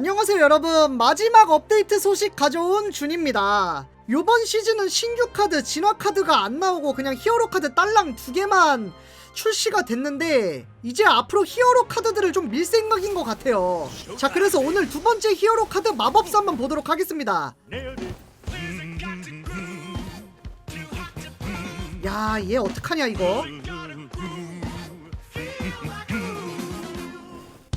안녕하세요 여러분. 마지막 업데이트 소식 가져온 준입니다. 요번 시즌은 신규 카드 진화 카드가 안 나오고 그냥 히어로 카드 딸랑 두 개만 출시가 됐는데 이제 앞으로 히어로 카드들을 좀 밀 생각인 것 같아요. 자 그래서 오늘 두 번째 히어로 카드 마법사 한번 보도록 하겠습니다. 야 얘 어떡하냐 이거?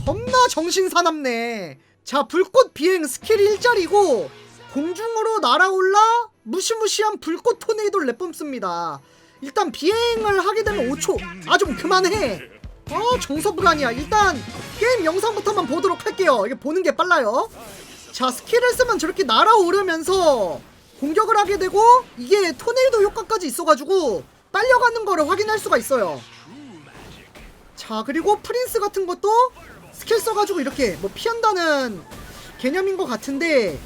겁나 정신 사납네. 자, 불꽃 비행 스킬 1짜리고 공중으로 날아올라 무시무시한 불꽃 토네이도를 내뿜습니다. 일단 비행을 하게 되면 5초. 아, 좀 그만해. 아, 정서 불안이야. 일단 게임 영상부터만 보도록 할게요. 이게 보는 게 빨라요. 자, 스킬을 쓰면 저렇게 날아오르면서 공격을 하게 되고 이게 토네이도 효과까지 있어가지고 빨려가는 거를 확인할 수가 있어요. 자 그리고 프린스 같은 것도 스킬 써가지고 이렇게 뭐 피한다는 개념인 것 같은데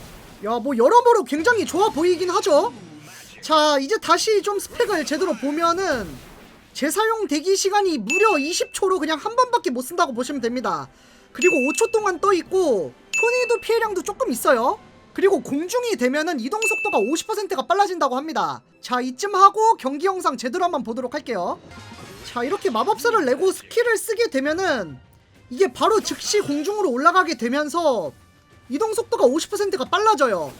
야 뭐 여러모로 굉장히 좋아 보이긴 하죠? 자 이제 다시 좀 스펙을 제대로 보면은 재사용 대기 시간이 무려 20초로 그냥 한 번밖에 못 쓴다고 보시면 됩니다. 그리고 5초 동안 떠 있고 토네이도 피해량도 조금 있어요. 그리고 공중이 되면은 이동 속도가 50%가 빨라진다고 합니다. 자 이쯤 하고 경기 영상 제대로 한번 보도록 할게요. 자 이렇게 마법사를 내고 스킬을 쓰게 되면은 이게 바로 즉시 공중으로 올라가게 되면서 이동 속도가 50%가 빨라져요.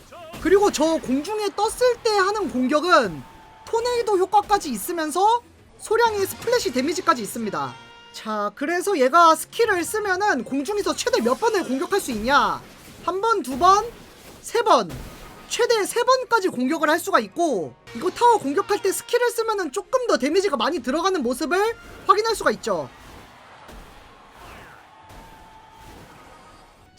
그리고 저 공중에 떴을 때 하는 공격은 토네이도 효과까지 있으면서 소량의 스플래시 데미지까지 있습니다. 자 그래서 얘가 스킬을 쓰면은 공중에서 최대 몇 번을 공격할 수 있냐? 한 번, 두 번, 세 번. 최대 세 번까지 공격을 할 수가 있고 이거 타워 공격할 때 스킬을 쓰면은 조금 더 데미지가 많이 들어가는 모습을 확인할 수가 있죠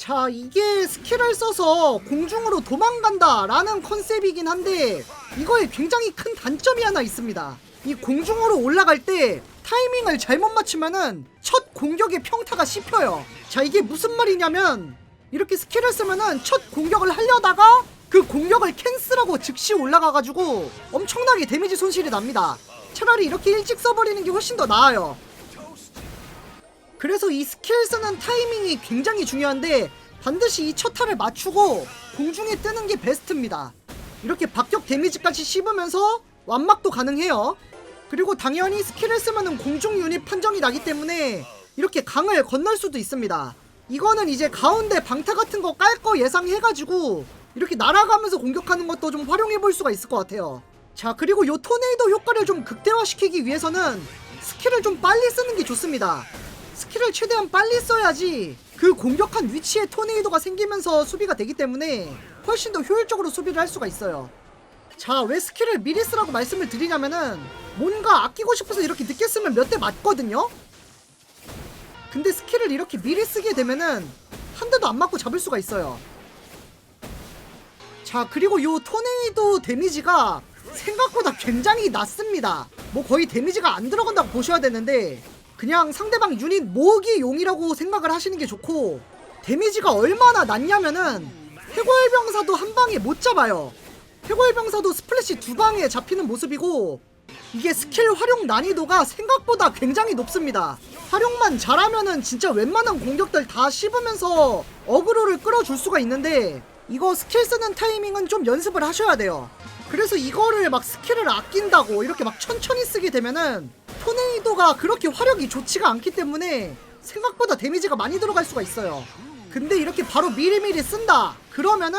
자 이게 스킬을 써서 공중으로 도망간다 라는 컨셉이긴 한데 이거에 굉장히 큰 단점이 하나 있습니다. 이 공중으로 올라갈 때 타이밍을 잘못 맞추면은 첫 공격의 평타가 씹혀요. 자 이게 무슨 말이냐면 이렇게 스킬을 쓰면은 첫 공격을 하려다가 그 공격을 캔슬하고 즉시 올라가가지고 엄청나게 데미지 손실이 납니다. 차라리 이렇게 일찍 써버리는 게 훨씬 더 나아요. 그래서 이 스킬 쓰는 타이밍이 굉장히 중요한데 반드시 이 첫 타를 맞추고 공중에 뜨는 게 베스트입니다. 이렇게 박격 데미지까지 씹으면서 완막도 가능해요. 그리고 당연히 스킬을 쓰면은 공중 유닛 판정이 나기 때문에 이렇게 강을 건널 수도 있습니다. 이거는 이제 가운데 방타 같은 거 깔 거 예상해가지고 이렇게 날아가면서 공격하는 것도 좀 활용해 볼 수가 있을 것 같아요. 자 그리고 요 토네이도 효과를 좀 극대화시키기 위해서는 스킬을 좀 빨리 쓰는 게 좋습니다. 스킬을 최대한 빨리 써야지 그 공격한 위치에 토네이도가 생기면서 수비가 되기 때문에 훨씬 더 효율적으로 수비를 할 수가 있어요. 자, 왜 스킬을 미리 쓰라고 말씀을 드리냐면은 뭔가 아끼고 싶어서 이렇게 늦게 쓰면 몇 대 맞거든요? 근데 스킬을 이렇게 미리 쓰게 되면은 한 대도 안 맞고 잡을 수가 있어요. 자, 그리고 요 토네이도 데미지가 생각보다 굉장히 낮습니다. 뭐 거의 데미지가 안 들어간다고 보셔야 되는데 그냥 상대방 유닛 모으기 용이라고 생각을 하시는 게 좋고 데미지가 얼마나 낮냐면은 해골병사도 한 방에 못 잡아요. 해골병사도 스플래시 두 방에 잡히는 모습이고 이게 스킬 활용 난이도가 생각보다 굉장히 높습니다. 활용만 잘하면은 진짜 웬만한 공격들 다 씹으면서 어그로를 끌어줄 수가 있는데 이거 스킬 쓰는 타이밍은 좀 연습을 하셔야 돼요. 그래서 이거를 막 스킬을 아낀다고 이렇게 막 천천히 쓰게 되면은 토네이도가 그렇게 화력이 좋지가 않기 때문에 생각보다 데미지가 많이 들어갈 수가 있어요. 근데 이렇게 바로 미리미리 쓴다. 그러면은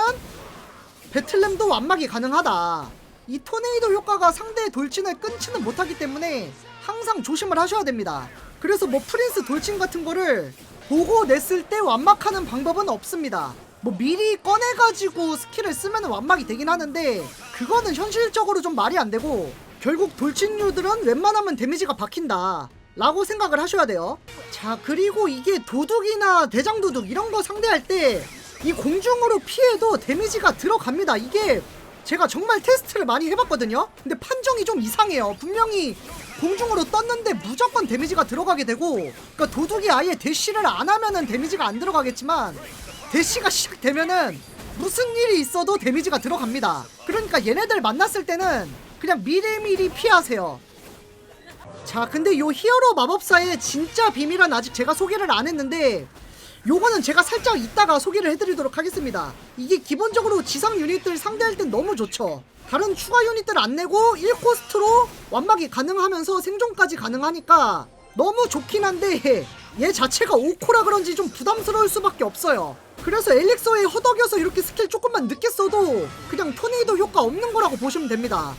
배틀램도 완막이 가능하다. 이 토네이도 효과가 상대의 돌진을 끊지는 못하기 때문에 항상 조심을 하셔야 됩니다. 그래서 뭐 프린스 돌진 같은 거를 보고 냈을 때 완막하는 방법은 없습니다. 뭐 미리 꺼내가지고 스킬을 쓰면 완막이 되긴 하는데 그거는 현실적으로 좀 말이 안 되고 결국 돌진류들은 웬만하면 데미지가 박힌다. 라고 생각을 하셔야 돼요. 자, 그리고 이게 도둑이나 대장도둑 이런 거 상대할 때 이 공중으로 피해도 데미지가 들어갑니다. 이게 제가 정말 테스트를 많이 해봤거든요. 근데 판정이 좀 이상해요. 분명히 공중으로 떴는데 무조건 데미지가 들어가게 되고, 그러니까 도둑이 아예 대시를 안 하면은 데미지가 안 들어가겠지만, 대시가 시작되면은 무슨 일이 있어도 데미지가 들어갑니다. 그러니까 얘네들 만났을 때는 그냥 미리미리 피하세요. 자, 근데 요 히어로 마법사의 진짜 비밀은 아직 제가 소개를 안 했는데, 요거는 제가 살짝 이따가 소개를 해드리도록 하겠습니다. 이게 기본적으로 지상 유닛들 상대할 땐 너무 좋죠. 다른 추가 유닛들 안 내고 1코스트로 완막이 가능하면서 생존까지 가능하니까 너무 좋긴 한데 얘 자체가 5코라 그런지 좀 부담스러울 수밖에 없어요. 그래서 엘릭서에 허덕여서 이렇게 스킬 조금만 늦게 써도 그냥 토네이도 효과 없는 거라고 보시면 됩니다.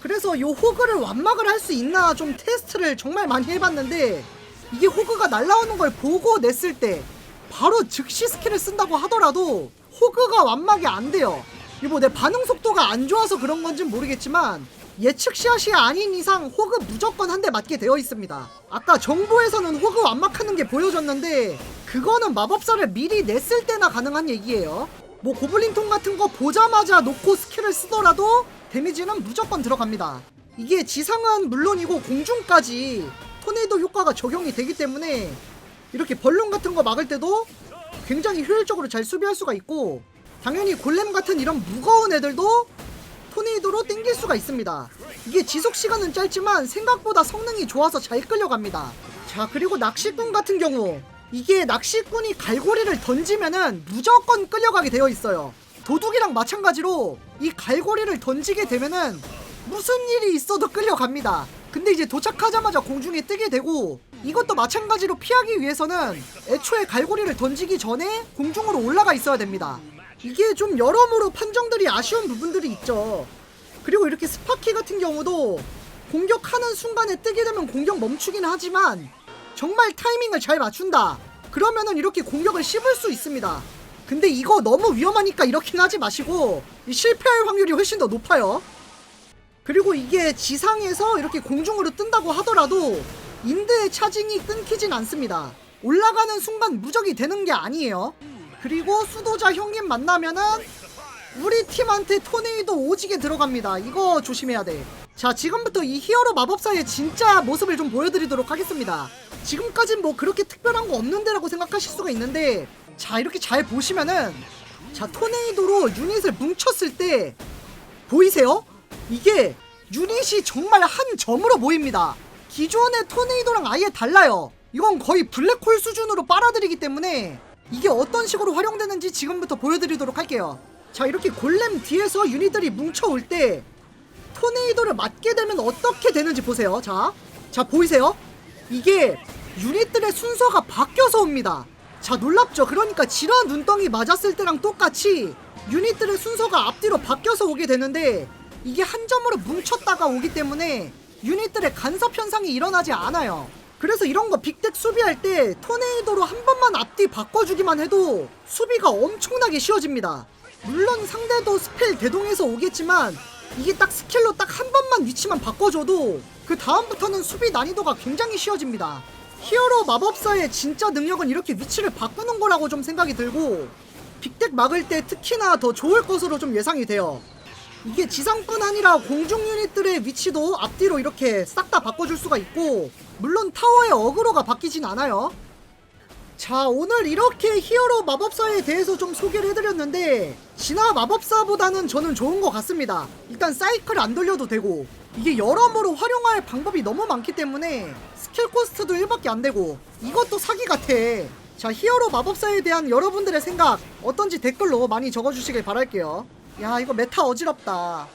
그래서 요 호그를 완막을 할 수 있나 좀 테스트를 정말 많이 해봤는데 이게 호그가 날라오는 걸 보고 냈을 때 바로 즉시 스킬을 쓴다고 하더라도 호그가 완막이 안 돼요. 이거 내 반응 속도가 안 좋아서 그런 건진 모르겠지만 예측 샷이 아닌 이상 호그 무조건 한 대 맞게 되어 있습니다. 아까 정보에서는 호그 완막하는 게 보여졌는데 그거는 마법사를 미리 냈을 때나 가능한 얘기예요. 뭐 고블린통 같은 거 보자마자 놓고 스킬을 쓰더라도 데미지는 무조건 들어갑니다. 이게 지상은 물론이고 공중까지 토네이도 효과가 적용이 되기 때문에 이렇게 벌룬 같은 거 막을 때도 굉장히 효율적으로 잘 수비할 수가 있고 당연히 골렘 같은 이런 무거운 애들도 토네이도로 땡길 수가 있습니다. 이게 지속 시간은 짧지만 생각보다 성능이 좋아서 잘 끌려갑니다. 자 그리고 낚시꾼 같은 경우 이게 낚시꾼이 갈고리를 던지면은 무조건 끌려가게 되어 있어요. 도둑이랑 마찬가지로 이 갈고리를 던지게 되면은 무슨 일이 있어도 끌려갑니다. 근데 이제 도착하자마자 공중에 뜨게 되고 이것도 마찬가지로 피하기 위해서는 애초에 갈고리를 던지기 전에 공중으로 올라가 있어야 됩니다. 이게 좀 여러모로 판정들이 아쉬운 부분들이 있죠. 그리고 이렇게 스파키 같은 경우도 공격하는 순간에 뜨게 되면 공격 멈추긴 하지만 정말 타이밍을 잘 맞춘다. 그러면은 이렇게 공격을 씹을 수 있습니다. 근데 이거 너무 위험하니까 이렇긴 하지 마시고 이 실패할 확률이 훨씬 더 높아요. 그리고 이게 지상에서 이렇게 공중으로 뜬다고 하더라도 인드의 차징이 끊기진 않습니다. 올라가는 순간 무적이 되는 게 아니에요. 그리고 수도자 형님 만나면은 우리 팀한테 토네이도 오지게 들어갑니다. 이거 조심해야 돼. 자, 지금부터 이 히어로 마법사의 진짜 모습을 좀 보여드리도록 하겠습니다. 지금까진 뭐 그렇게 특별한 거 없는데 라고 생각하실 수가 있는데, 자, 이렇게 잘 보시면은, 자, 토네이도로 유닛을 뭉쳤을 때, 보이세요? 이게 유닛이 정말 한 점으로 보입니다. 기존의 토네이도랑 아예 달라요. 이건 거의 블랙홀 수준으로 빨아들이기 때문에 이게 어떤 식으로 활용되는지 지금부터 보여드리도록 할게요. 자 이렇게 골렘 뒤에서 유닛들이 뭉쳐올 때 토네이도를 맞게 되면 어떻게 되는지 보세요. 자, 자 보이세요? 이게 유닛들의 순서가 바뀌어서 옵니다. 자 놀랍죠? 그러니까 질화 눈덩이 맞았을 때랑 똑같이 유닛들의 순서가 앞뒤로 바뀌어서 오게 되는데 이게 한 점으로 뭉쳤다가 오기 때문에 유닛들의 간섭 현상이 일어나지 않아요. 그래서 이런 거 빅덱 수비할 때 토네이도로 한 번만 앞뒤 바꿔주기만 해도 수비가 엄청나게 쉬워집니다. 물론 상대도 스펠 대동해서 오겠지만 이게 딱 스킬로 딱 한 번만 위치만 바꿔줘도 그 다음부터는 수비 난이도가 굉장히 쉬워집니다. 히어로 마법사의 진짜 능력은 이렇게 위치를 바꾸는 거라고 좀 생각이 들고 빅덱 막을 때 특히나 더 좋을 것으로 좀 예상이 돼요. 이게 지상뿐 아니라 공중 유닛들의 위치도 앞뒤로 이렇게 싹 다 바꿔줄 수가 있고 물론 타워의 어그로가 바뀌진 않아요. 자 오늘 이렇게 히어로 마법사에 대해서 좀 소개를 해드렸는데 진화 마법사보다는 저는 좋은 것 같습니다. 일단 사이클 안 돌려도 되고 이게 여러모로 활용할 방법이 너무 많기 때문에 스킬 코스트도 1밖에 안 되고 이것도 사기 같아. 자 히어로 마법사에 대한 여러분들의 생각 어떤지 댓글로 많이 적어주시길 바랄게요 야 이거 메타 어지럽다